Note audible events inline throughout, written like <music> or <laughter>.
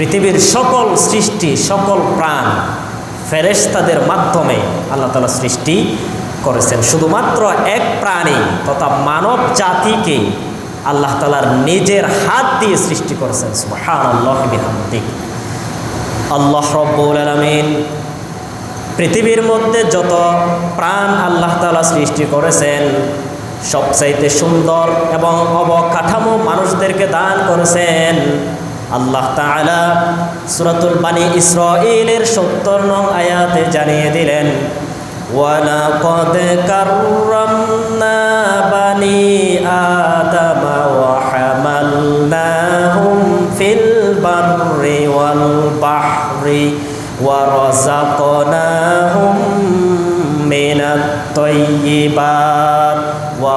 পৃথিবীর সকল সৃষ্টি, সকল প্রাণ ফেরেশতাদের মাধ্যমে আল্লাহ তালা সৃষ্টি করেছেন। শুধুমাত্র এক প্রাণী তথা মানব জাতিকে আল্লাহ তালার নিজের হাত দিয়ে সৃষ্টি করেছেন। আল্লাহ বিহামদিক। আল্লাহ রব্বুল আলমিন পৃথিবীর মধ্যে যত প্রাণ আল্লাহ তালা সৃষ্টি করেছেন, সবচাইতে সুন্দর এবং অবকাঠামো মানুষদেরকে দান করেছেন আল্লাহ তাআলা সূরাতুল বানি ইসরাঈলের 70 নং আয়াতে জানিয়ে দিলেন, ওয়ালাকাদ কাররামনা বানি আদম ওয়া হামালনাহুম ফিল বাররি ওয়াল বাহরি ওয়া রাযাকনাহুম মিনাত তাইয়্যিবাত ওয়া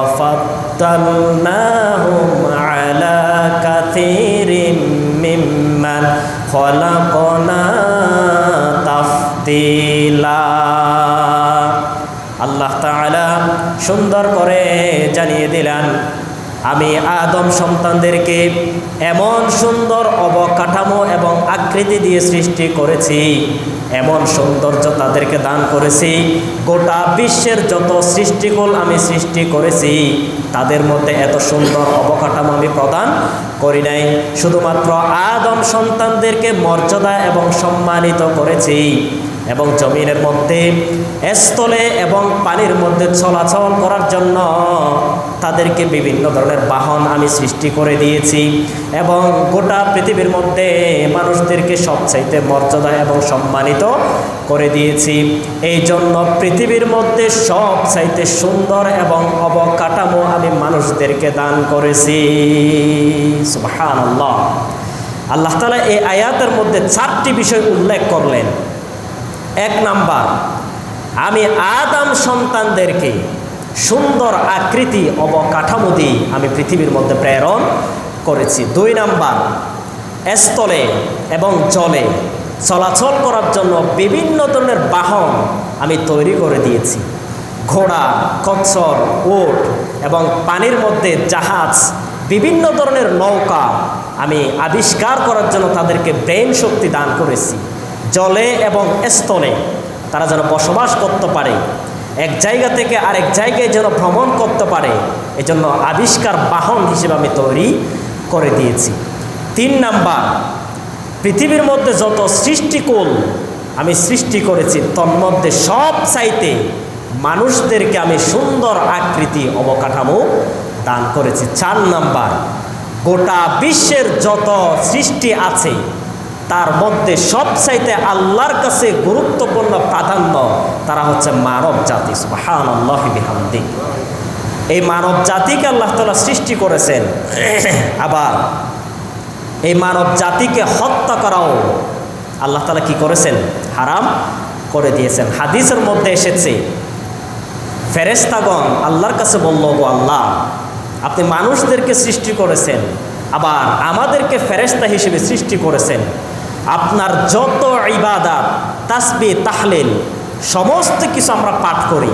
ফাদ্দালনাহুম خلقنا তাফদিলা আল্লাহ তাআলা সুন্দর করে জানিয়ে দিলেন আমি আদম সন্তানদেরকে এমন সুন্দর অবকাঠামো এবং আকৃতি দিয়ে সৃষ্টি করেছি, এমন সৌন্দর্য তাদেরকে দান করেছি, গোটা বিশ্বের যত সৃষ্টিকুল আমি সৃষ্টি করেছি, তাদের মধ্যে এত সুন্দর অবকাঠামো আমি প্রদান করি নাই। শুধুমাত্র আদম সন্তানদেরকে মর্যাদা এবং সম্মানিত করেছি। এবং জমিনের মধ্যে স্থলে এবং পানির মধ্যে চলাচল করার জন্য তাদেরকে বিভিন্ন ধরনের বাহন আমি সৃষ্টি করে দিয়েছি এবং গোটা পৃথিবীর মধ্যে মানুষদেরকে সবচাইতে মর্যাদা এবং সম্মানিত করে দিয়েছি। এই জন্য পৃথিবীর মধ্যে সবচাইতে সুন্দর এবং অবকাঠামো আমি মানুষদেরকে দান করেছি। আল্লাহ আল্লাহ তালা এই আয়াতের মধ্যে চারটি বিষয় উল্লেখ করলেন। এক নাম্বার, আমি আদাম সন্তানদেরকে সুন্দর আকৃতি, অবকাঠামো দিয়ে আমি পৃথিবীর মধ্যে প্রেরণ করেছি। দুই নাম্বার, স্থলে এবং জলে চলাচল করার জন্য বিভিন্ন ধরনের বাহন আমি তৈরি করে দিয়েছি। ঘোড়া কচ্ছর ওট এবং পানির মধ্যে জাহাজ, বিভিন্ন ধরনের নৌকা আমি আবিষ্কার করার জন্য তাদেরকে ব্রেন শক্তি দান করেছি। জলে এবং স্থলে তারা যেন বসবাস করতে পারে। এক জায়গা থেকে আরেক জায়গায় যেন ভ্রমণ করতে পারে। এজন্য আবিষ্কার বাহন হিসেবে আমি তৈরি করে দিয়েছি। তিন নাম্বার, পৃথিবীর মধ্যে যত সৃষ্টিকুল আমি সৃষ্টি করেছি তন্মধ্যে সব চাইতে মানুষদেরকে আমি সুন্দর আকৃতি অবকাঠামো দান করেছি। চার নাম্বার, গোটা বিশ্বের যত সৃষ্টি আছে তার মধ্যে সবচাইতে আল্লাহর কাছে গুরুত্বপূর্ণ প্রাধান্য তারা হচ্ছে মানব জাতি সুবাহান এই মানব জাতিকে আল্লাহ তালা সৃষ্টি করেছেন। <clears throat> আবার এই মানব জাতিকে হত্যা করাও আল্লাহ তালা কি করেছেন? হারাম করে দিয়েছেন। হাদিসের মধ্যে এসেছে ফেরেস্তাগণ আল্লাহর কাছে বলল, গো আল্লাহ, আপনি মানুষদেরকে সৃষ্টি করেছেন, আবার আমাদেরকে ফেরেস্তা হিসেবে সৃষ্টি করেছেন। আপনার যত ইবাদাত, তাসবি, তাহলিল, সমস্ত কিছু আমরা পাঠ করি।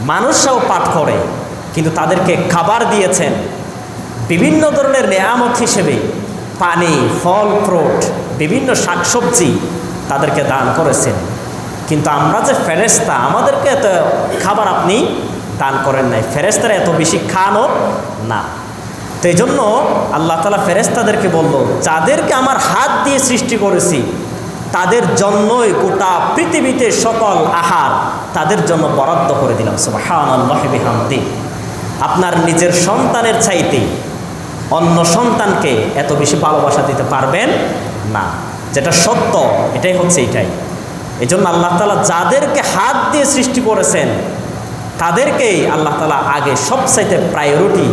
মানুষরাও পাঠ করে, কিন্তু তাদেরকে খাবার দিয়েছেন। বিভিন্ন ধরনের নেয়ামত হিসেবে পানি, ফল ফ্রুট বিভিন্ন শাকসবজি তাদেরকে দান করেছেন। কিন্তু আমরা যে ফেরেস্তা আমাদেরকে এত খাবার আপনি দান করেন নাই। ফেরেস্তারা এত বেশি খানও না। তো এই জন্য আল্লাহ তালা ফেরেস্তাদেরকে বলল, যাদেরকে আমার হাত দিয়ে সৃষ্টি করেছি, তাদের জন্যই গোটা পৃথিবীতে সকল আহার তাদের জন্য বরাদ্দ করে দিলাম। সুবাহান আল্লাহ আপনার নিজের সন্তানের চাইতে অন্য সন্তানকে এত বেশি ভালোবাসা দিতে পারবেন না। যেটা সত্য, এটাই হচ্ছে এটাই। এই জন্য আল্লাহ তালা যাদেরকে হাত দিয়ে সৃষ্টি করেছেন, তাদেরকেই আল্লাহ তালা আগে সবচাইতে প্রায়োরিটি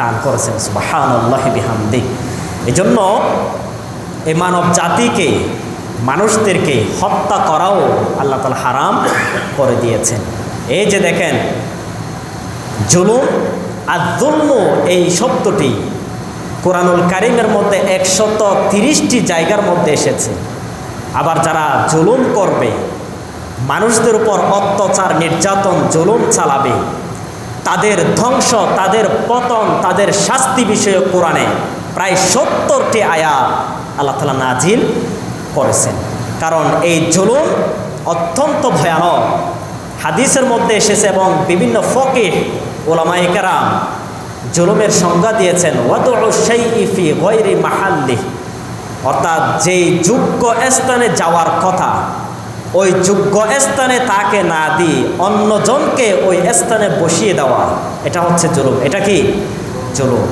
দান করেছেন সুবাহান আল্লাহ বিহামদি। এই জন্য এই মানব জাতিকে, মানুষদেরকে হত্যা করাও আল্লাহ তালা হারাম করে দিয়েছেন। এই যে দেখেন, জুলুম আর জুলম এই শব্দটি কোরআনুল কারিমের মধ্যে একশত তিরিশটি জায়গার মধ্যে এসেছে। আবার যারা জুলুম করবে, মানুষদের উপর অত্যাচার, নির্যাতন, জুলুম চালাবে তাদের ধ্বংস, তাদের পতন, তাদের শাস্তি বিষয়ক কোরআনে প্রায় সত্তরটি আয়াত আল্লাহ তালা নাজিল করেছেন। কারণ এই জুলুম অত্যন্ত ভয়ানক। হাদিসের মধ্যে এসেছে এবং বিভিন্ন ফকির ওলামাই কেরাম জুলুমের সংজ্ঞা দিয়েছেন অর্থাৎ যেই যোগ্য স্থানে যাওয়ার কথা ওই যোগ্য স্থানে তাকে না দিয়ে অন্যজনকে ওই স্থানে বসিয়ে দেওয়া, এটা হচ্ছে জুলুম। এটা কি? জুলুম।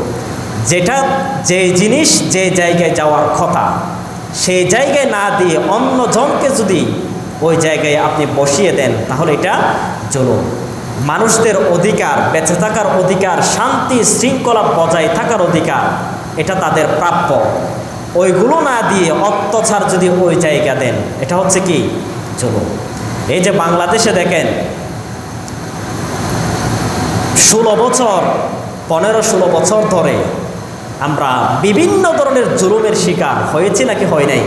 যেটা, যে জিনিস যে জায়গায় যাওয়ার কথা, সেই জায়গায় না দিয়ে অন্যজনকে যদি ওই জায়গায় আপনি বসিয়ে দেন, তাহলে এটা জুলুম। মানুষদের অধিকার, বেঁচে থাকার অধিকার, শান্তি, শৃঙ্খলা বজায় থাকার অধিকার, এটা তাদের প্রাপ্য। ওইগুলো না দিয়ে অত্যাচার যদি ওই জায়গা দেন, এটা হচ্ছে কি? জুলুম এই যে বাংলাদেশে দেখেন, ষোলো বছর, পনেরো ষোলো বছর ধরে আমরা বিভিন্ন ধরনের জুলুমের শিকার হয়েছি নাকি হয় নাই?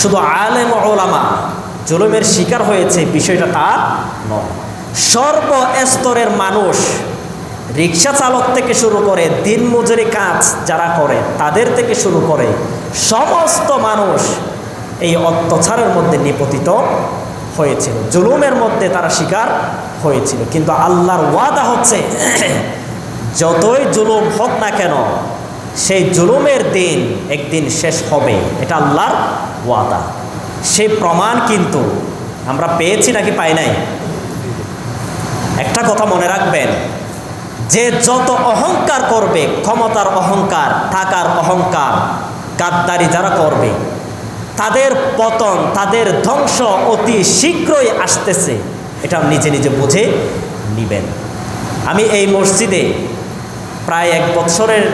শুধু আলেম ওলামা জুলুমের শিকার হয়েছে, বিষয়টা তা নয়। সর্বস্তরের মানুষ রিক্সা চালক থেকে শুরু করে দিনমজুরি কাজ যারা করে, তাদের থেকে শুরু করে সমস্ত মানুষ এই অত্যাচারের মধ্যে নিপতিত হয়েছিল। জুলুমের মধ্যে তারা শিকার হয়েছিল। কিন্তু আল্লাহর ওয়াদা হচ্ছে, <clears throat> যতই জুলুম হোক না কেন, সেই জুলুমের দিন একদিন শেষ হবে। এটা আল্লাহর ওয়াদা। সেই প্রমাণ কিন্তু আমরা পেয়েছি নাকি পাই নাই? একটা কথা মনে রাখবেন, যে যত অহংকার করবে, ক্ষমতার অহংকার টাকার অহংকার, গাদ্দারি যারা করবে তাদের পতন, তাদের ধ্বংস অতি শীঘ্রই আসতেছে। এটা নিজে নিজে বুঝে নিবেন। আমি এই মসজিদে প্রায় এক বছরের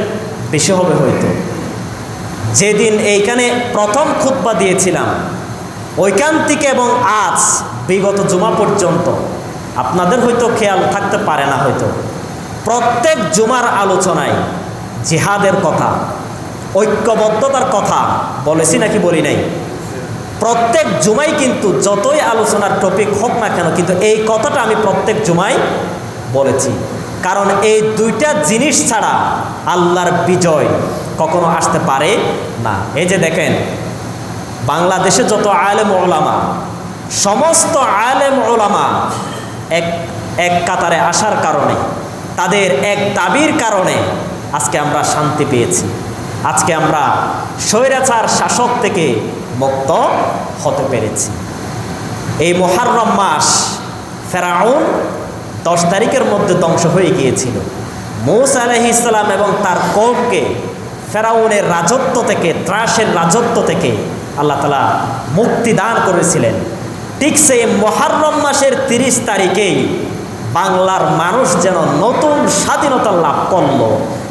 বেশি হবে হয়তো। যেদিন এইখানে প্রথম খুতবা দিয়েছিলাম, ওইখান থেকে এবং আজ, বিগত জুমা পর্যন্ত, আপনাদের হয়তো খেয়াল থাকতে পারে না হয়তো। প্রত্যেক জুমার আলোচনায় জিহাদের কথা ঐক্যবদ্ধতার কথা বলেছি নাকি বলি নাই? প্রত্যেক জুমাই কিন্তু যতই আলোচনার টপিক হোক না কেন, কিন্তু এই কথাটা আমি প্রত্যেক জুমাই বলেছি। কারণ এই দুইটা জিনিস ছাড়া আল্লাহর বিজয় কখনো আসতে পারে না। এই যে দেখেন, বাংলাদেশে যত আলেম ওলামা, সমস্ত আলেম ওলামা এক এক কাতারে আসার কারণে, তাদের এক দাবির কারণে আজকে আমরা শান্তি পেয়েছি। আজকে আমরা স্বৈরাচার শাসক থেকে মুক্ত হতে পেরেছি। এই মহারম মাস ফেরাউন দশ তারিখের মধ্যে ধ্বংস হয়ে গিয়েছিল। মৌস আলহি ইসলাম এবং তার কৌমকে ফেরাউনের রাজত্ব থেকে, ত্রাসের রাজত্ব থেকে আল্লাহ তালা মুক্তি দান করেছিলেন। ঠিক সেই মহারম মাসের তিরিশ তারিখেই বাংলার মানুষ যেন নতুন স্বাধীনতা লাভ করল।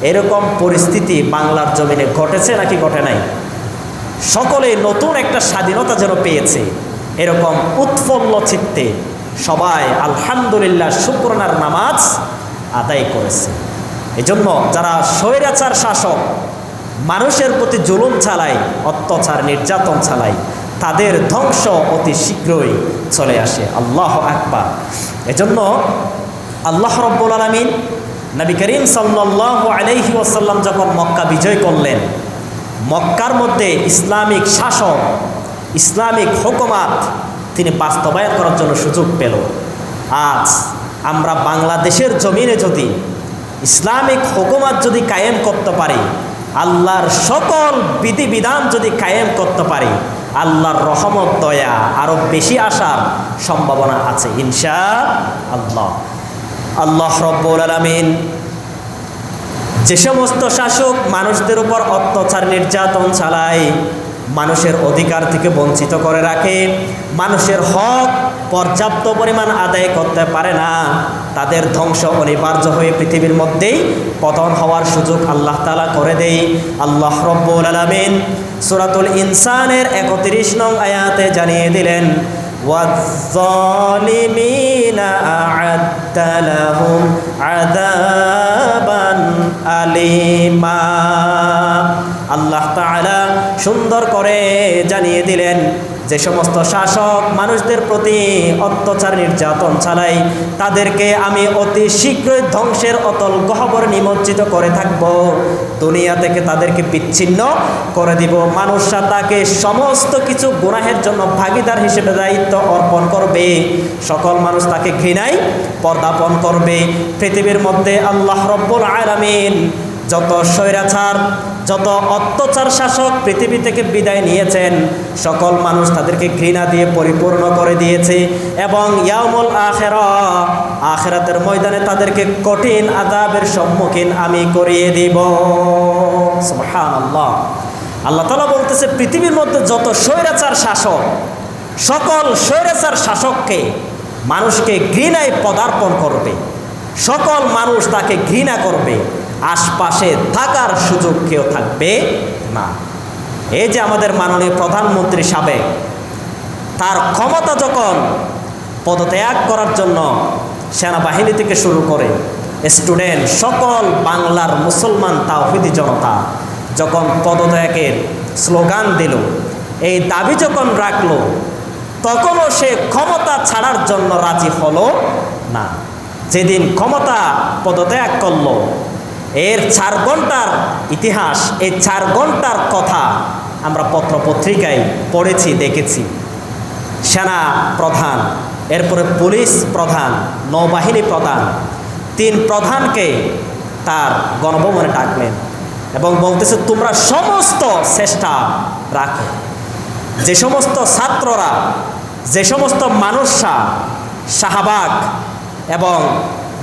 এরকম পরিস্থিতি বাংলার জমিনে ঘটেছে নাকি ঘটে নাই? সকলে নতুন একটা স্বাধীনতা যেন পেয়েছে। এরকম উৎফুল্ল চিত্তে সবাই আলহামদুলিল্লাহ শুক্রনার নামাজ আদায় করেছে। এজন্য যারা স্বৈরাচার শাসক, মানুষের প্রতি জুলুম চালায়, অত্যাচার, নির্যাতন চালায় তাদের ধ্বংস অতি শীঘ্রই চলে আসে। আল্লাহ আকবার। এজন্য আল্লাহ রব্বুল আলমিন নবী করিম সাল্লাহ আলহি ওসাল্লাম যখন মক্কা বিজয় করলেন, মক্কার মধ্যে ইসলামিক শাসক ইসলামিক হুকুমাত তিনি বাস্তবায়ন করার জন্য সুযোগ পেল। আজ আমরা বাংলাদেশের জমিনে যদি ইসলামিক হুকুমাত যদি কায়েম করতে পারি, আল্লাহর সকল বিধিবিধান যদি কায়েম করতে পারি আল্লাহর রহমত, দয়া আরও বেশি আসার সম্ভাবনা আছে ইনশা আল্লাহ আল্লাহ রব্বুল আলমিন যে সমস্ত শাসক মানুষদের উপর অত্যাচার, নির্যাতন চালায় মানুষের অধিকার থেকে বঞ্চিত করে রাখে। মানুষের হক পর্যাপ্ত পরিমাণ আদায় করতে পারে না। তাদের ধ্বংস অনিবার্য হয়ে পৃথিবীর মধ্যেই পতন হওয়ার সুযোগ আল্লাহ তালা করে দেই আল্লাহ রব্বুল আলমিন সুরাতুল ইনসানের একত্রিশ নং আয়াতে জানিয়ে দিলেন والظالمين أعد لهم عذابا أليما আল্লাহ তাআলা সুন্দর করে জানিয়ে দিলেন যে সমস্ত শাসক মানুষদের প্রতি অত্যাচার নির্যাতন চালায় তাদেরকে আমি অতি শীঘ্রই ধ্বংসের অতল গহবরে নিমজ্জিত করে থাকব। দুনিয়া থেকে তাদেরকে বিচ্ছিন্ন করে দিব। মানুষরা তাকে সমস্ত কিছু গুনাহের জন্য ভাগিদার হিসেবে দায়িত্ব অর্পণ করবে। সকল মানুষ তাকে ঘৃণায় পর্দাপন করবে। পৃথিবীর মধ্যে আল্লাহ রব্বুল আলামিন যত স্বৈরাচার যত অত্যাচার শাসক পৃথিবী থেকে বিদায় নিয়েছেন, সকল মানুষ তাদেরকে ঘৃণা দিয়ে পরিপূর্ণ করে দিয়েছে এবং ইয়ামুল আখেরা, আখেরাতের ময়দানে তাদেরকে কঠিন আদাবের সম্মুখীন আমি করিয়ে দিব। সুবহানাল্লাহ। আল্লাহ তালা বলতেছে, পৃথিবীর মধ্যে যত স্বৈরাচার শাসক, সকল স্বৈরাচার শাসককে মানুষকে ঘৃণায় পদার্পণ করবে। সকল মানুষ তাকে ঘৃণা করবে। আশপাশে থাকার সুযোগ কেউ থাকবে না। এই যে আমাদের মাননীয় প্রধানমন্ত্রী সাবেক, তার ক্ষমতা যখন পদত্যাগ করার জন্য সেনাবাহিনী থেকে শুরু করে স্টুডেন্ট, সকল বাংলার মুসলমান তাওহিদি জনতা যখন পদত্যাগের স্লোগান দিল, এই দাবি যখন রাখল, তখনও সে ক্ষমতা ছাড়ার জন্য রাজি হলো না। যেদিন ক্ষমতা পদত্যাগ করল এর চার ঘণ্টার ইতিহাস এই চার ঘণ্টার কথা আমরা পত্রপত্রিকায় পড়েছি, দেখেছি। সেনা প্রধান, এরপরে পুলিশ প্রধান, নৌবাহিনী প্রধান, তিন প্রধানকে তার গণভবনে ডাকলেন এবং বলতেছে, তোমরা সমস্ত চেষ্টা রাখো। যে সমস্ত ছাত্ররা, যে সমস্ত মানুষরা শাহবাগ তাদেরকে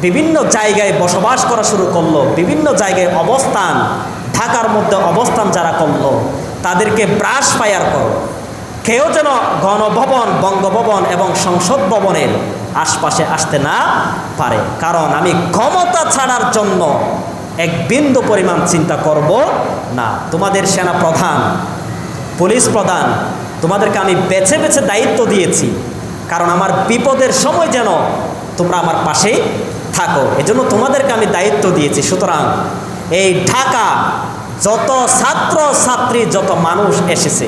বিভিন্ন জায়গায় বসবাস করা শুরু করল, বিভিন্ন জায়গায় অবস্থান, ঢাকার মধ্যে অবস্থান যারা করল, তাদেরকে ব্রাশ ফায়ার করো। কেউ যেন গণভবন, বঙ্গভবন এবং সংসদ ভবনের আশপাশে আসতে না পারে। কারণ আমি ক্ষমতা ছাড়ার জন্য এক বিন্দু পরিমাণ চিন্তা করব না। তোমাদের সেনা প্রধান, পুলিশ প্রধান, তোমাদেরকে আমি বেছে বেছে দায়িত্ব দিয়েছি। কারণ আমার বিপদের সময় যেন তোমরা আমার পাশেই থাকো। এজন্য তোমাদেরকে আমি দায়িত্ব দিয়েছি। সুতরাং এই ঢাকা যত ছাত্র, ছাত্রী, যত মানুষ এসেছে,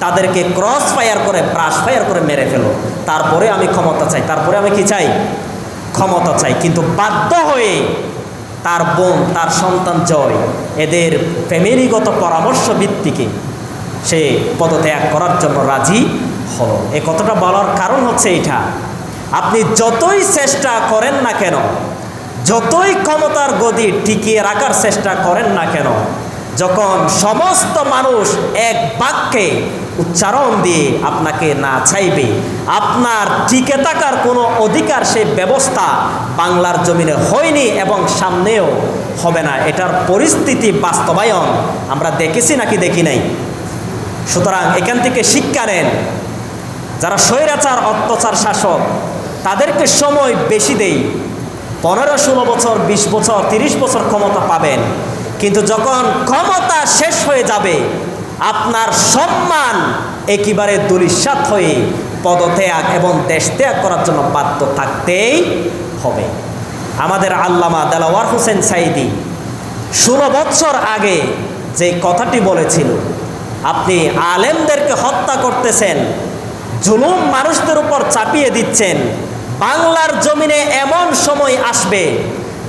তাদেরকে ক্রস ফায়ার করে ব্রাশ ফায়ার করে মেরে ফেলো। তারপরে আমি ক্ষমতা চাই। তারপরে আমি কি চাই? ক্ষমতা চাই। কিন্তু বাধ্য হয়ে তার বোন, তার সন্তান জয়। এদের ফ্যামিলিগত পরামর্শ ভিত্তিকে সে পদত্যাগ করার জন্য রাজি হলো। এ কথাটা বলার কারণ হচ্ছে এটা আপনি যতই চেষ্টা করেন না কেন, যতই ক্ষমতার গদি টিকিয়ে রাখার চেষ্টা করেন না কেন, যখন সমস্ত মানুষ এক বাক্যে উচ্চারণ দিয়ে আপনাকে না চাইবে, আপনার টিকে থাকার কোনো অধিকার সে ব্যবস্থা বাংলার জমিনে হয়নি এবং সামনেও হবে না। এটার পরিস্থিতি বাস্তবায়ন আমরা দেখেছি নাকি দেখি নাই? সুতরাং এখান থেকে শিক্ষা নেন, যারা স্বৈরাচার, অত্যাচার শাসক তাদেরকে সময় বেশি দেই। পনেরো, ষোলো বছর ২০ বছর ৩০ বছর ক্ষমতা পাবেন। কিন্তু যখন ক্ষমতা শেষ হয়ে যাবে, আপনার সম্মান একেবারে দুলিশ্বাত হয়ে পদত্যাগ এবং দেশ ত্যাগ করার জন্য বাধ্য থাকতেই হবে। আমাদের আল্লামা দেলাওয়ার হোসেন সাইদি ষোলো বছর আগে যে কথাটি বলেছিল, আপনি আলেমদেরকে হত্যা করতেছেন, জুলুম মানুষদের উপর চাপিয়ে দিচ্ছেন বাংলার জমিনে এমন সময় আসবে,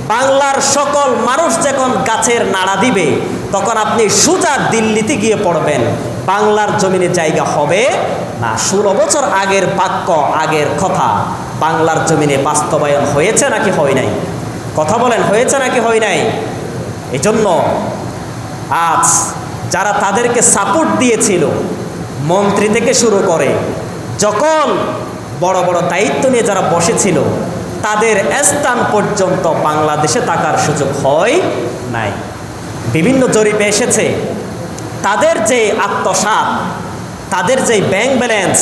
বাংলার সকল মানুষ যখন গাছের নাড়া দিবে, তখন আপনি সুজা দিল্লিতে গিয়ে পড়বেন। বাংলার জমিনে জায়গা হবে না। ষোলো বছর আগের বাক্য, আগের কথা। বাংলার জমিনে বাস্তবায়ন হয়েছে নাকি হয় নাই? কথা বলেন, হয়েছে নাকি হয় নাই? এজন্য আজ যারা তাদেরকে সাপোর্ট দিয়েছিল, মন্ত্রী থেকে শুরু করে, যখন বড় বড় দায়িত্ব নিয়ে যারা বসেছিল, তাদের স্থান পর্যন্ত বাংলাদেশে থাকার সুযোগ হয় নাই। বিভিন্ন জরিপে এসেছে, তাদের যে আত্মসাত তাদের যে ব্যাংক ব্যালেন্স,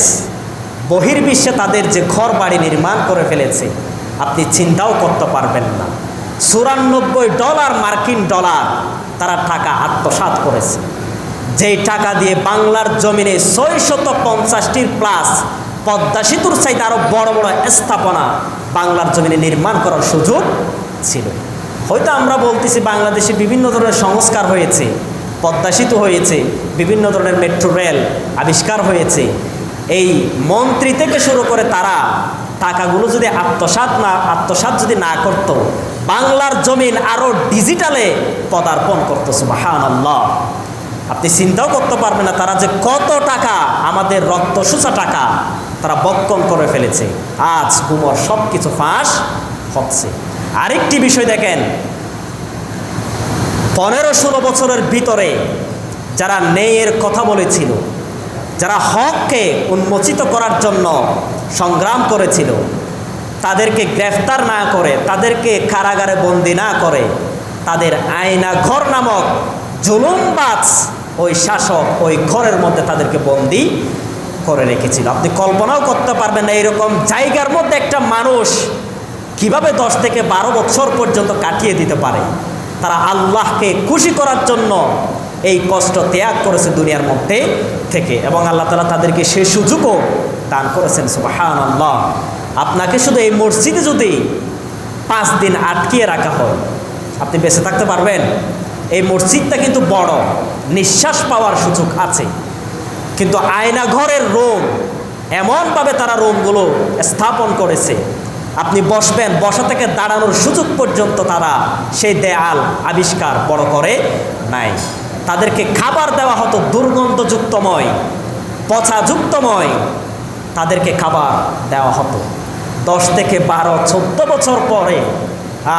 বহির্বিশ্বে তাদের যে ঘর বাড়ি নির্মাণ করে ফেলেছে, আপনি চিন্তাও করতে পারবেন না। চুরানব্বই ডলার মার্কিন ডলার তারা টাকা আত্মসাত করেছে। যেই টাকা দিয়ে বাংলার জমিনে ছয়শত পঞ্চাশটির প্লাস পদ্মা সেতুর চাইতে আরও বড় বড় স্থাপনা বাংলার জমিনে নির্মাণ করার সুযোগ ছিল। হয়তো আমরা বলতেছি বাংলাদেশে বিভিন্ন ধরনের সংস্কার হয়েছে, পদ্মা সেতু হয়েছে, বিভিন্ন ধরনের মেট্রো রেল আবিষ্কার হয়েছে। এই মন্ত্রী থেকে শুরু করে তারা টাকাগুলো যদি আত্মসাৎ না, আত্মসাৎ যদি না করত, বাংলার জমিন আরও ডিজিটালে পদার্পণ করতো সুবাহান আল্লাহ আপনি চিন্তাও করতে পারবেন না তারা যে কত টাকা, আমাদের রক্ত টাকা তারা বক্ষণ করে ফেলেছে। আজ কুমোর সব কিছু ফাঁস হচ্ছে। আরেকটি বিষয় দেখেন। পনেরো ষোলো বছরের ভিতরে যারা নেয়ের কথা বলেছিল, যারা হককে উন্মোচিত করার জন্য সংগ্রাম করেছিল, তাদেরকে গ্রেফতার না করে, তাদেরকে কারাগারে বন্দি না করে, তাদের আয়না ঘর নামক জুলুমবাজ ওই শাসক ওই ঘরের মধ্যে তাদেরকে বন্দি করে রেখেছিল। আপনি কল্পনাও করতে পারবেন না এইরকম জায়গার মধ্যে একটা মানুষ কীভাবে দশ থেকে বারো বছর পর্যন্ত কাটিয়ে দিতে পারে। তারা আল্লাহকে খুশি করার জন্য এই কষ্ট ত্যাগ করেছে দুনিয়ার মধ্যে থেকে এবং আল্লাহ তালা তাদেরকে সে সুযোগও দান করেছেন সুবাহান আল্লাহ আপনাকে শুধু এই মসজিদে যদি পাঁচ দিন আটকিয়ে রাখা হয়, আপনি বেঁচে থাকতে পারবেন। এই মসজিদটা কিন্তু বড়, নিঃশ্বাস পাওয়ার সুযোগ আছে। কিন্তু আয়না ঘরের রুম এমনভাবে তারা রোমগুলো স্থাপন করেছে। আপনি বসবেন, বসা থেকে দাঁড়ানোর সুযোগ পর্যন্ত তারা সেই দেয়াল আবিষ্কার বড় করে নাই। তাদেরকে খাবার দেওয়া হতো দুর্গন্ধযুক্তময়, পচাযুক্তময়। তাদেরকে খাবার দেওয়া হতো। দশ থেকে বারো, চোদ্দ বছর পরে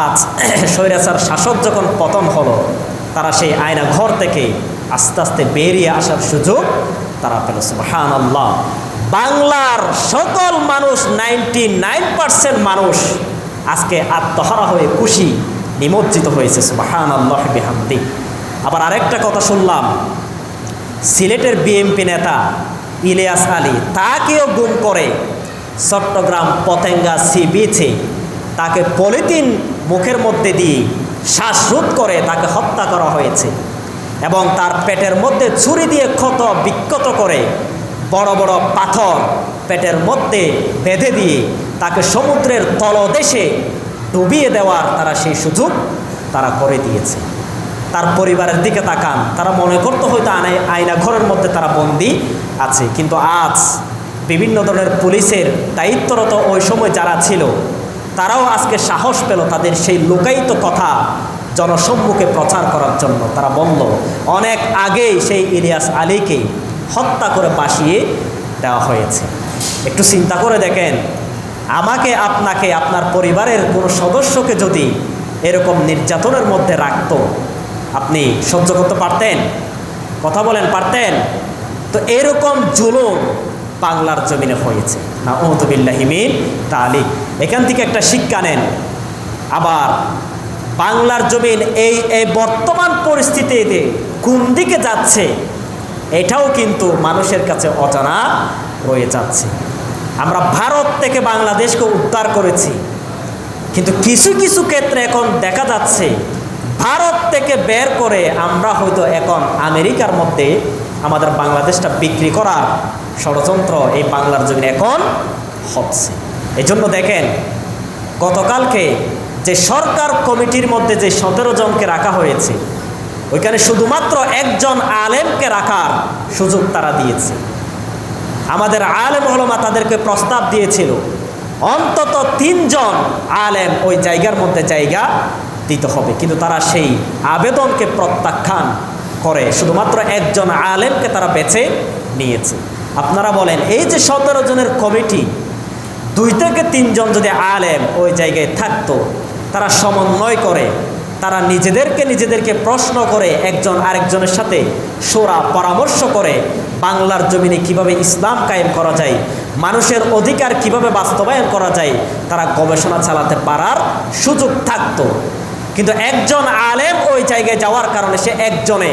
আজ <clears throat> স্বৈরাচার শাসক যখন পতন হলো, তারা সেই আয়না ঘর থেকে আস্তে আস্তে বেরিয়ে আসার সুযোগ তারা পেল সুবাহান আল্লাহ বাংলার সকল মানুষ, নাইনটি নাইন পার্সেন্ট মানুষ আজকে আত্মহারা হয়ে খুশি, নিমজ্জিত হয়েছে সুবাহান আল্লাহ বেহামদি। আবার আরেকটা কথা শুনলাম, সিলেটের বিএমপি নেতা ইলিয়াস আলী, তাকেও গুম করে চট্টগ্রাম পতেঙ্গা সি বিচে তাকে পলিথিন মুখের মধ্যে দিয়ে শ্বাসরোধ করে তাকে হত্যা করা হয়েছে। এবং তার পেটের মধ্যে ছুরি দিয়ে ক্ষত বিক্ষত করে বড় বড় পাথর পেটের মধ্যে বেঁধে দিয়ে তাকে সমুদ্রের তলদেশে ডুবিয়ে দেওয়ার তারা সেই সুযোগ তারা করে দিয়েছে। তার পরিবারের দিকে তাকান। তারা মনে করতে হয়তো আনাই আয়না ঘরের মধ্যে তারা বন্দি আছে। কিন্তু আজ বিভিন্ন ধরনের পুলিশের দায়িত্বরত ওই সময় যারা ছিল, তারাও আজকে সাহস পেল তাদের সেই লুকায়িত কথা জনসম্মুখে প্রচার করার জন্য তারা বলল অনেক আগেই সেই ইলিয়াস আলীকে হত্যা করে বাসিয়ে দেওয়া হয়েছে। একটু চিন্তা করে দেখেন, আমাকে, আপনাকে, আপনার পরিবারের কোনো সদস্যকে যদি এরকম নির্যাতনের মধ্যে রাখত, আপনি সহ্য করতে পারতেন? কথা বলেন, পারতেন? তো এরকম জুলুম বাংলার জমিনে হয়েছে। না ওহতবিল্লাহিমিন তালি এখান থেকে একটা শিক্ষা নেন। আবার বাংলার জমিন এই এই বর্তমান পরিস্থিতিতে কোন দিকে যাচ্ছে, এটাও কিন্তু মানুষের কাছে অজানা রয়ে যাচ্ছে। আমরা ভারত থেকে বাংলাদেশকে উদ্ধার করেছি, কিন্তু কিছু কিছু ক্ষেত্রে এখন দেখা যাচ্ছে, ভারত থেকে বের করে আমরা হয়তো এখন আমেরিকার মধ্যে আমাদের বাংলাদেশটা বিক্রি করার ষড়যন্ত্র এই বাংলার জমিনে এখন হচ্ছে। এই জন্য দেখেন, গতকালকে যে সরকার কমিটির মধ্যে যে সতেরো জনকে রাখা হয়েছে, ওইখানে শুধুমাত্র একজন আলেমকে রাখার সুযোগ তারা দিয়েছে। আমাদের আলেম হলমা তাদেরকে প্রস্তাব দিয়েছিল, অন্তত তিনজন আলেম ওই জায়গার মধ্যে জায়গা দিতে হবে। কিন্তু তারা সেই আবেদনকে প্রত্যাখ্যান করে, শুধুমাত্র একজন আলেমকে তারা বেছে নিয়েছে। আপনারা বলেন, এই যে সতেরো জনের কমিটি, দুই থেকে তিনজন যদি আলেম ওই জায়গায় থাকতো তারা সমন্বয় করে, তারা নিজেদেরকে নিজেদেরকে প্রশ্ন করে, একজন আরেকজনের সাথে সোরা পরামর্শ করে, বাংলার জমিনে কীভাবে ইসলাম কায়েম করা যায়, মানুষের অধিকার কীভাবে বাস্তবায়ন করা যায়, তারা গবেষণা চালাতে পারার সুযোগ থাকতো। কিন্তু একজন আলেম ওই জায়গায় যাওয়ার কারণে সে একজনে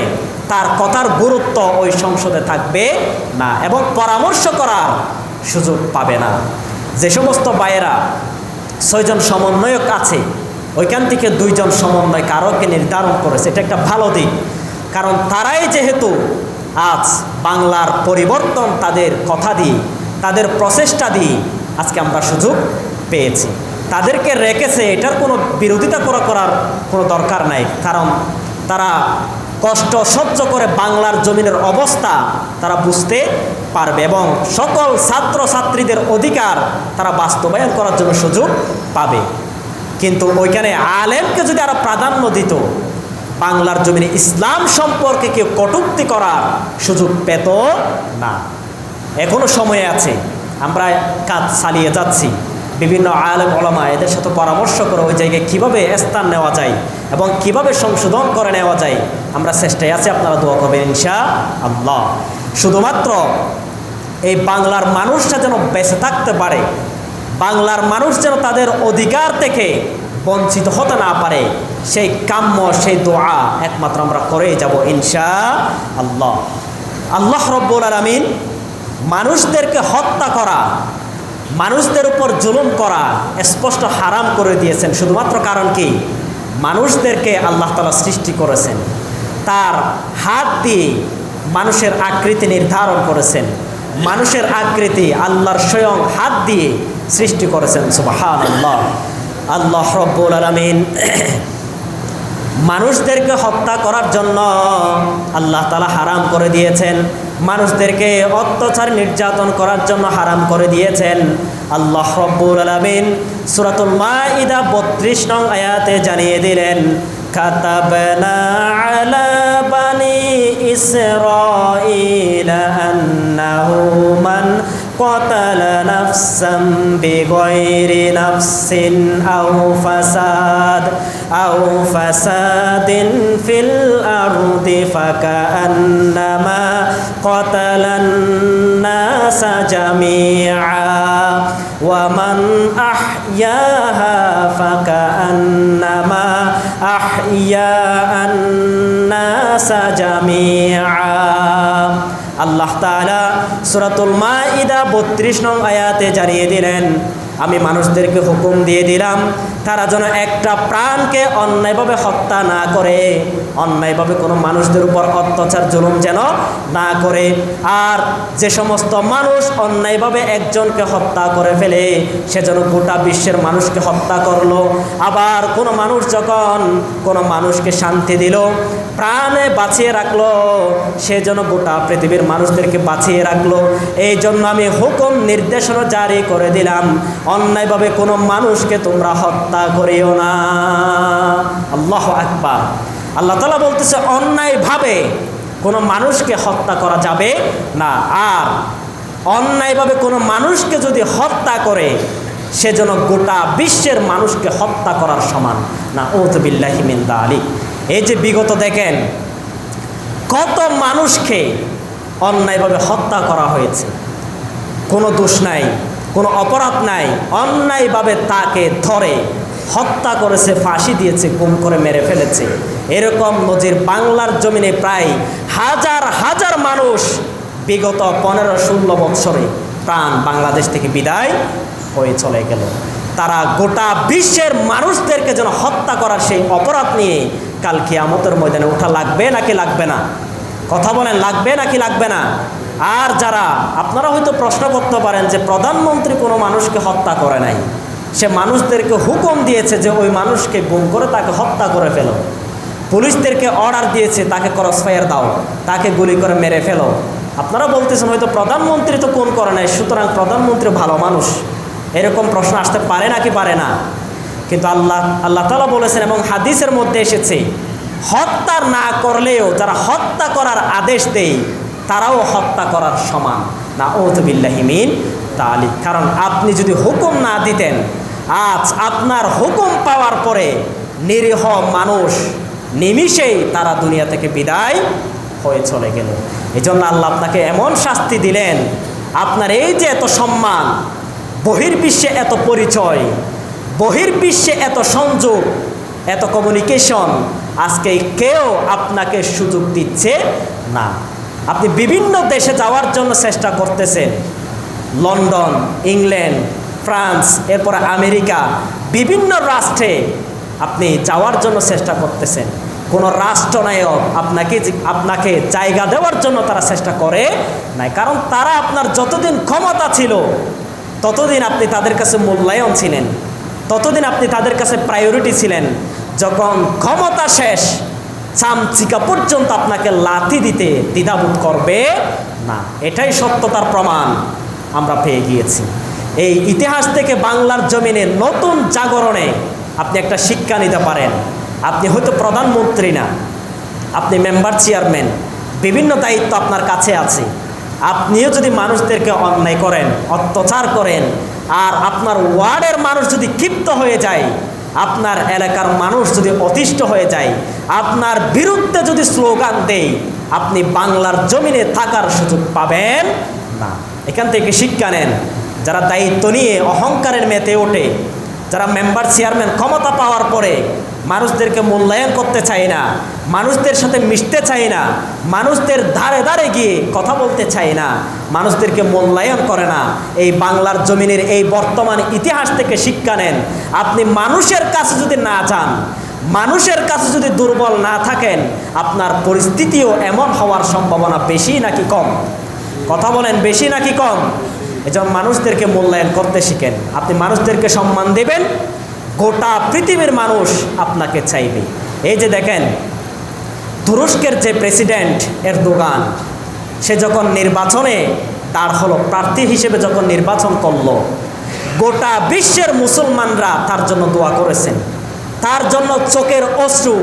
তার কথার গুরুত্ব ওই সংসদে থাকবে না এবং পরামর্শ করার সুযোগ পাবে না। যে সমস্ত বায়েরা ছয়জন সমন্বয়ক আছে ওইখান থেকে দুইজন সমন্বয় কারোকে নির্ধারণ করেছে। এটা একটা ভালো দিক। কারণ তারাই যেহেতু আজ বাংলার পরিবর্তন তাদের কথা দিয়ে তাদের প্রচেষ্টা দিয়ে আজকে আমরা সুযোগ পেয়েছি। তাদেরকে রেখেছে, এটার কোনো বিরোধিতা করা করার কোনো দরকার নাই। কারণ তারা কষ্ট সহ্য করে বাংলার জমিনের অবস্থা তারা বুঝতে পারবে এবং সকল ছাত্র ছাত্রীদের অধিকার তারা বাস্তবায়ন করার জন্য সুযোগ পাবে। কিন্তু ওইখানে আলেমকে যদি আরও প্রাধান্য দিত, বাংলার জমিনে ইসলাম সম্পর্কে কেউ কটুক্তি করার সুযোগ পেত না। এখনও সময় আছে, আমরা কাজ চালিয়ে যাচ্ছি। বিভিন্ন আলেম ওলামা এদের সাথে পরামর্শ করে ওই জায়গায় কীভাবে স্থান নেওয়া যায় এবং কীভাবে সংশোধন করে নেওয়া যায়, আমরা চেষ্টায় আছি, আপনারা দোয়া করবেন ইনশা আল্লাহ শুধুমাত্র এই বাংলার মানুষটা যেন বেঁচে থাকতে পারে বাংলার মানুষ যেন তাদের অধিকার থেকে বঞ্চিত হতে না পারে। সেই কাম্য, সেই দোয়া একমাত্র আমরা করেই যাব ইনশা আল্লাহ। আল্লাহ রব্বুল আলমিন মানুষদেরকে হত্যা করা, মানুষদের উপর জুলুম করা স্পষ্ট হারাম করে দিয়েছেন। শুধুমাত্র কারণ কি? মানুষদেরকে আল্লাহ তালা সৃষ্টি করেছেন। তার হাত দিয়ে মানুষের আকৃতি নির্ধারণ করেছেন। মানুষের আকৃতি আল্লাহর স্বয়ং হাত দিয়ে সৃষ্টি করেছেন সুবাহান আল্লাহ আল্লাহ রব্বুল আলমিন মানুষদেরকে হত্যা করার জন্য আল্লাহ তালা হারাম করে দিয়েছেন। মানুষদেরকে অত্যাচার নির্যাতন করার জন্য হারাম করে দিয়েছেন। আল্লাহ রব্বুল আলমিন সুরাতুল মাঈদা বত্রিশ নং আয়াতে জানিয়ে দিলেন, কাতাবনা আলা বানি ইসরা نفسا بغير نفس أو فساد أو فساد في الأرض فكأنما قتل الناس جميعا ومن أحياها فكأنما أحيا الناس جميعا আল্লাহ তালা সুরাতুল মা ইদা বত্রিশ নং আয়াতে জানিয়ে দিলেন আমি মানুষদেরকে হুকুম দিয়ে দিলাম, তারা যেন একটা প্রাণকে অন্যায়ভাবে হত্যা না করে, অন্যায়ভাবে কোনো মানুষদের উপর অত্যাচার, জুলুম যেন না করে। আর যে সমস্ত মানুষ অন্যায়ভাবে একজনকে হত্যা করে ফেলে, সে যেন গোটা বিশ্বের মানুষকে হত্যা করল। আবার কোনো মানুষ যখন কোনো মানুষকে শান্তি দিল, প্রাণে বাঁচিয়ে রাখল, সে যেন গোটা পৃথিবীর মানুষদেরকে বাঁচিয়ে রাখল। এই জন্য আমি হুকুম নির্দেশনা জারি করে দিলাম। অন্যায়ভাবে কোনো মানুষকে তোমরা হত্যা করিও না। আল্লাহ আকবার। আল্লাহ তালা বলতেছে, অন্যায়ভাবে কোনো মানুষকে হত্যা করা যাবে না। আর অন্যায়ভাবে কোনো মানুষকে যদি হত্যা করে, সে যেন গোটা বিশ্বের মানুষকে হত্যা করার সমান না। ওতবিল্লাহিমিন্দা আলী এই যে বিগত দেখেন, কত মানুষকে অন্যায়ভাবে হত্যা করা হয়েছে। কোনো দোষ নাই। কোনো অপরাধ নাই, অন্যায়ভাবে তাকে ধরে, হত্যা করেছে, ফাঁসি দিয়েছে, গুম করে মেরে ফেলেছে। এরকম নজির বাংলার জমিনে প্রায় হাজার হাজার মানুষ বিগত পনেরো, ষোলো বৎসরে প্রাণ বাংলাদেশ থেকে বিদায় হয়ে চলে গেল। তারা গোটা বিশ্বের মানুষদেরকে যেন হত্যা করার সেই অপরাধ নিয়ে কাল কিয়ামতের ময়দানে ওঠা লাগবে নাকি লাগবে না? কথা বলেন, লাগবে নাকি লাগবে না? আর যারা, আপনারা হয়তো প্রশ্ন করতে পারেন যে প্রধানমন্ত্রী কোনো মানুষকে হত্যা করে নাই। সে মানুষদেরকে হুকুম দিয়েছে যে ওই মানুষকে গুম করে তাকে হত্যা করে ফেলো। পুলিশদেরকে অর্ডার দিয়েছে, তাকে ক্রস ফায়ার দাও, তাকে গুলি করে মেরে ফেলো। আপনারা বলতেছেন হয়তো প্রধানমন্ত্রী তো কোন করে নাই, সুতরাং প্রধানমন্ত্রী ভালো মানুষ। এরকম প্রশ্ন আসতে পারে নাকি পারে না? কিন্তু আল্লাহ আল্লাহ তালা বলেছেন এবং হাদিসের মধ্যে এসেছে, হত্যা না করলেও যারা হত্যা করার আদেশ দেয় তারাও হত্যা করার সমান। না ওতবিল্লাহিমিন তালি কারণ আপনি যদি হুকুম না দিতেন, আজ আপনার হুকুম পাওয়ার পরে নিরীহ মানুষ নিমিষেই তারা দুনিয়া থেকে বিদায় হয়ে চলে গেল। এই জন্য আল্লাহ আপনাকে এমন শাস্তি দিলেন, আপনার এই যে এত সম্মান, বহির্বিশ্বে এত পরিচয়, বহির্বিশ্বে এত সংযোগ, এত কমিউনিকেশন আজকে কেউ আপনাকে সুযোগ দিচ্ছে না। আপনি বিভিন্ন দেশে যাওয়ার জন্য চেষ্টা করতেছেন। লন্ডন, ইংল্যান্ড, ফ্রান্স, এরপর আমেরিকা, বিভিন্ন রাষ্ট্রে আপনি যাওয়ার জন্য চেষ্টা করতেছেন। কোনো রাষ্ট্রনায়ক আপনাকে আপনাকে জায়গা দেওয়ার জন্য তারা চেষ্টা করে নাই, কারণ তারা আপনার যতদিন ক্ষমতা ছিল, ততদিন আপনি তাদের কাছে মূল্যায়ন ছিলেন, ততদিন আপনি তাদের কাছে প্রায়োরিটি ছিলেন। যখন ক্ষমতা শেষ চামচিকা পর্যন্ত আপনাকে লাথি দিতে দ্বিধাবোধ করবে না। এটাই সত্যতার প্রমাণ। আমরা পেয়ে গিয়েছি। এই ইতিহাস থেকে বাংলার জমিনে নতুন জাগরণে আপনি একটা শিক্ষা নিতে পারেন। আপনি হয়তো প্রধানমন্ত্রী না। আপনি মেম্বার চেয়ারম্যান। বিভিন্ন দায়িত্ব আপনার কাছে আছে। আপনিও যদি মানুষদেরকে অন্যায় করেন, অত্যাচার করেন, আর আপনার ওয়ার্ডের মানুষ যদি ক্ষিপ্ত হয়ে যায় আপনার এলাকার মানুষ যদি অতিষ্ঠ হয়ে যায়, আপনার বিরুদ্ধে যদি স্লোগান দেয়, আপনি বাংলার জমিনে থাকার সুযোগ পাবেন না। এখান থেকে শিক্ষা নেন। যারা দায়িত্ব নিয়ে অহংকারের মেতে ওঠে, যারা মেম্বার চেয়ারম্যান ক্ষমতা পাওয়ার পরে মানুষদেরকে মূল্যায়ন করতে চায় না, মানুষদের সাথে মিশতে চায় না, মানুষদের ধারে ধারে গিয়ে কথা বলতে চায় না, মানুষদেরকে মূল্যায়ন করে না। এই বাংলার জমিনের এই বর্তমান ইতিহাস থেকে শিক্ষা নেন। আপনি মানুষের কাছে যদি না যান, মানুষের কাছে যদি দুর্বল না থাকেন, আপনার পরিস্থিতিও এমন হওয়ার সম্ভাবনা বেশি নাকি কম? কথা বলেন, বেশি নাকি কম? এজন্য মানুষদেরকে মূল্যায়ন করতে শিখেন। আপনি মানুষদেরকে সম্মান দেবেন গোটা পৃথিবীর মানুষ আপনাকে চাইবে। এই যে দেখেন, তুরস্কের যে প্রেসিডেন্ট এর দোকান সে যখন নির্বাচনে তার হলো প্রার্থী হিসেবে যখন নির্বাচন করল, গোটা বিশ্বের মুসলমানরা তার জন্য দোয়া করেছেন। তার জন্য চোখের অশ্রু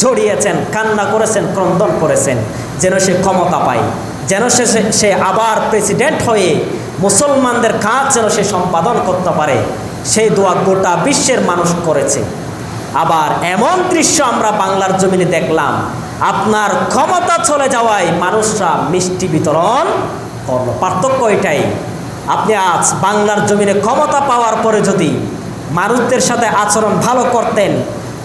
ঝরিয়েছেন, কান্না করেছেন, ক্রন্দন করেছেন, যেন সে ক্ষমতা পায়, যেন সে সে আবার প্রেসিডেন্ট হয়ে মুসলমানদের কাজ যেন সে সম্পাদন করতে পারে। সেই দোয়া গোটা বিশ্বের মানুষ করেছে। আবার এমন দৃশ্য আমরা বাংলার জমিনে দেখলাম, আপনার ক্ষমতা চলে যাওয়ায় মানুষরা মিষ্টি বিতরণ করল। পার্থক্য এটাই, আপনি আজ বাংলার জমিনে ক্ষমতা পাওয়ার পরে যদি মানুষদের সাথে আচরণ ভালো করতেন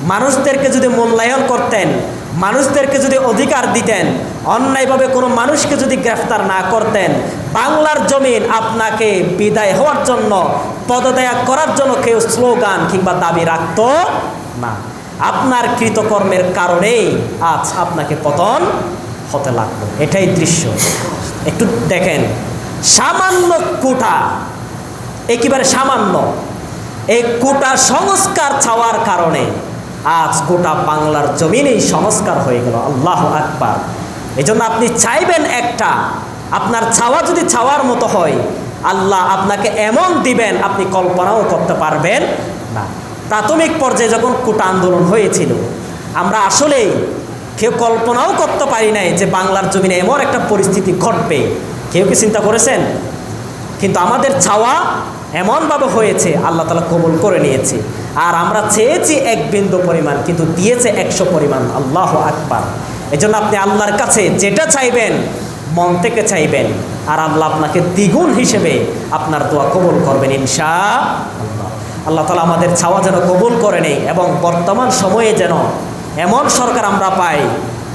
মানুষদেরকে যদি মূল্যায়ন করতেন, মানুষদেরকে যদি অধিকার দিতেন, অন্যায়ভাবে কোনো মানুষকে যদি গ্রেফতার না করতেন, বাংলার জমিন আপনাকে বিদায় হওয়ার জন্য, পদত্যাগ করার জন্য কেউ স্লোগান কিংবা দাবি রাখত না। আপনার কৃতকর্মের কারণেই আজ আপনাকে পতন হতে লাগল। এটাই দৃশ্য। একটু দেখেন, সামান্য কোটা, একেবারে সামান্য, এই কোটা সংস্কার ছাওয়ার কারণে আজ গোটা বাংলার জমিনেই সংস্কার হয়ে গেল। আল্লাহ আকবার। জন্য আপনি চাইবেন একটা। আপনার ছাওয়া যদি ছাওয়ার মতো হয়, আল্লাহ আপনাকে এমন দিবেন, আপনি কল্পনাও করতে পারবেন না। প্রাথমিক পর্যায়ে যখন কোটা আন্দোলন হয়েছিল, আমরা আসলেই কেউ কল্পনাও করতে পারি নাই যে বাংলার জমিনে এমন একটা পরিস্থিতি ঘটবে। কেউ কি চিন্তা করেছেন? কিন্তু আমাদের চাওয়া এমনভাবে হয়েছে, আল্লাহ তালা কবুল করে নিয়েছে। আর আমরা চেয়েছি এক বিন্দু পরিমাণ, কিন্তু দিয়েছে একশো পরিমাণ। আল্লাহ আকবার। এজন্য আপনি আল্লাহর কাছে যেটা চাইবেন, মন থেকে চাইবেন। আর আল্লাহ আপনাকে দ্বিগুণ হিসেবে আপনার দোয়া কবুল করবেন ইনশা আল্লাহ আল্লাহ তালা আমাদের ছাওয়া যেন কবুল করে নেই এবং বর্তমান সময়ে যেন এমন সরকার আমরা পাই,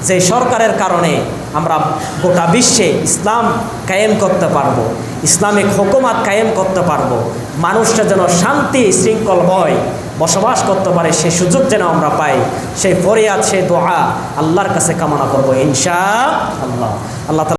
যে সরকারের কারণে আমরা গোটা বিশ্বে ইসলাম কায়েম করতে পারব। ইসলামিক হকুমাত কায়েম করতে পারব। মানুষটা যেন শান্তি শৃঙ্খল হয় বসবাস করতে পারে, সে সুযোগ যেন আমরা পাই। সেই ফরিয়াদ সে দোয়া আল্লাহর কাছে কামনা করব, ইনশা আল্লাহ। আল্লাহ